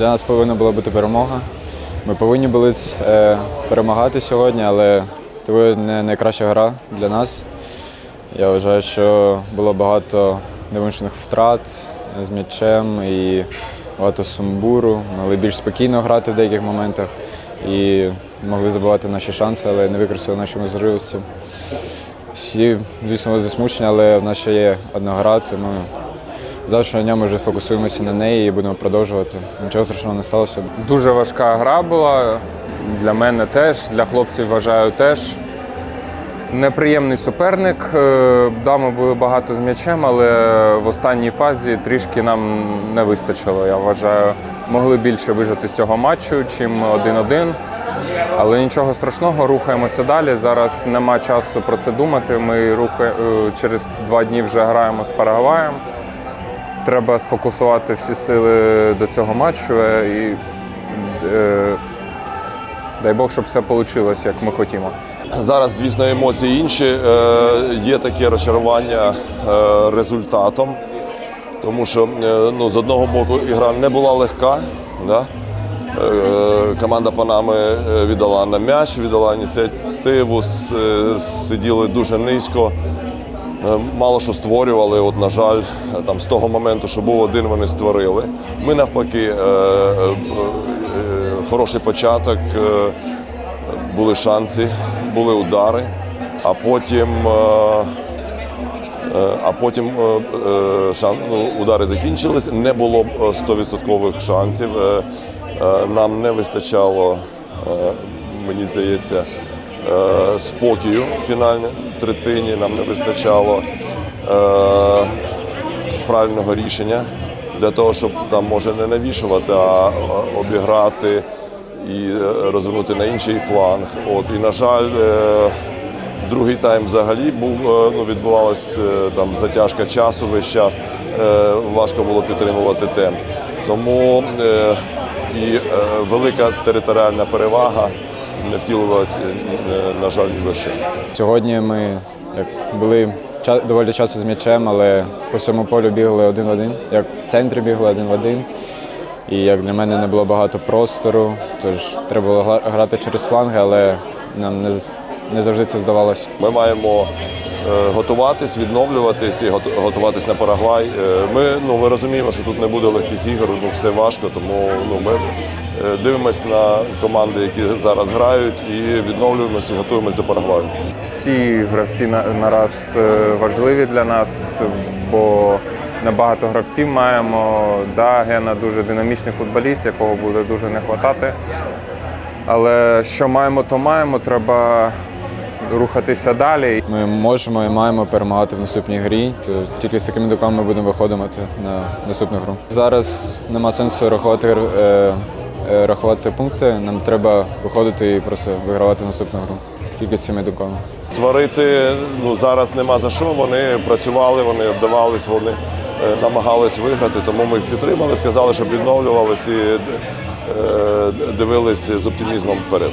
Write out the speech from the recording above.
Для нас повинна була бути перемога. Ми повинні були е, перемагати сьогодні, але це не найкраща гра для нас. Я вважаю, що було багато невимушених втрат з м'ячем і багато сумбуру. Могли більш спокійно грати в деяких моментах і могли забивати наші шанси, але не використали наші можливості. Всі, звісно, засмучені, але в нас ще є одна гра, тому завтрашнього дня ми вже фокусуємося на неї і будемо продовжувати. Нічого страшного не сталося. Дуже важка гра була. Для мене теж, для хлопців вважаю теж. Неприємний суперник. Е, Да, ми були багато з м'ячем, але в останній фазі трішки нам не вистачило. Я вважаю, могли більше вижити з цього матчу, чим 1-1. Але нічого страшного, рухаємося далі. Зараз нема часу про це думати. Ми рухає... е, через два дні вже граємо з Парагваєм. Треба сфокусувати всі сили до цього матчу е, і е, дай Бог, щоб все вийшло, як ми хотімо. Зараз, звісно, емоції інші. Е, Є таке розчарування результатом, тому що ну, з одного боку ігра не була легка. Да? Команда Панами віддала на м'яч, віддала ініціативу, сиділи дуже низько. Е, Мало що створювали, от, на жаль, е, там, з того моменту, що був один, вони створили. Ми навпаки, е, хороший початок, були шанси, були удари, а потім, а потім шан, ну, удари закінчились, не було е, 100% шансів. Нам не вистачало, мені здається, спокою в фінальній третині, нам не вистачало е, правильного рішення для того, щоб там може не навішувати, а е, обіграти і е, розвернути на інший фланг. От і на жаль, е, другий тайм взагалі був е, ну відбувалась е, там затяжка часу весь час. Е, Важко було підтримувати темп. Тому е, і е, велика територіальна перевага не втілювалася, е, на жаль, ні в. Сьогодні ми як, були доволі часто з м'ячем, але по всьому полю бігли один в один, як в центрі бігли один в один. І як для мене не було багато простору, тож треба було грати через фланги, але нам не, не завжди це вдавалося. Ми маємо е, готуватись, відновлюватись і готуватись на Парагвай. Е, Ми, ну, ми розуміємо, що тут не буде легких ігор, ну, все важко, тому ну, ми дивимося на команди, які зараз грають, і відновлюємося і готуємось до Парагваю. Всі гравці нараз е, важливі для нас, бо небагато гравців маємо. Да, Гена дуже динамічний футболіст, якого буде дуже не вистачати. Але що маємо, то маємо. Треба рухатися далі. Ми можемо і маємо перемагати в наступній грі, то тільки з такими доками ми будемо виходити на наступну гру. Зараз нема сенсу рахувати, е, рахувати пункти. Нам треба виходити і просто вигравати наступну гру. Тільки цими думками. Сварити ну, зараз нема за що. Вони працювали, вони віддавались, вони е, намагались виграти, тому ми їх підтримали, сказали, щоб відновлювалися і е, дивились з оптимізмом вперед.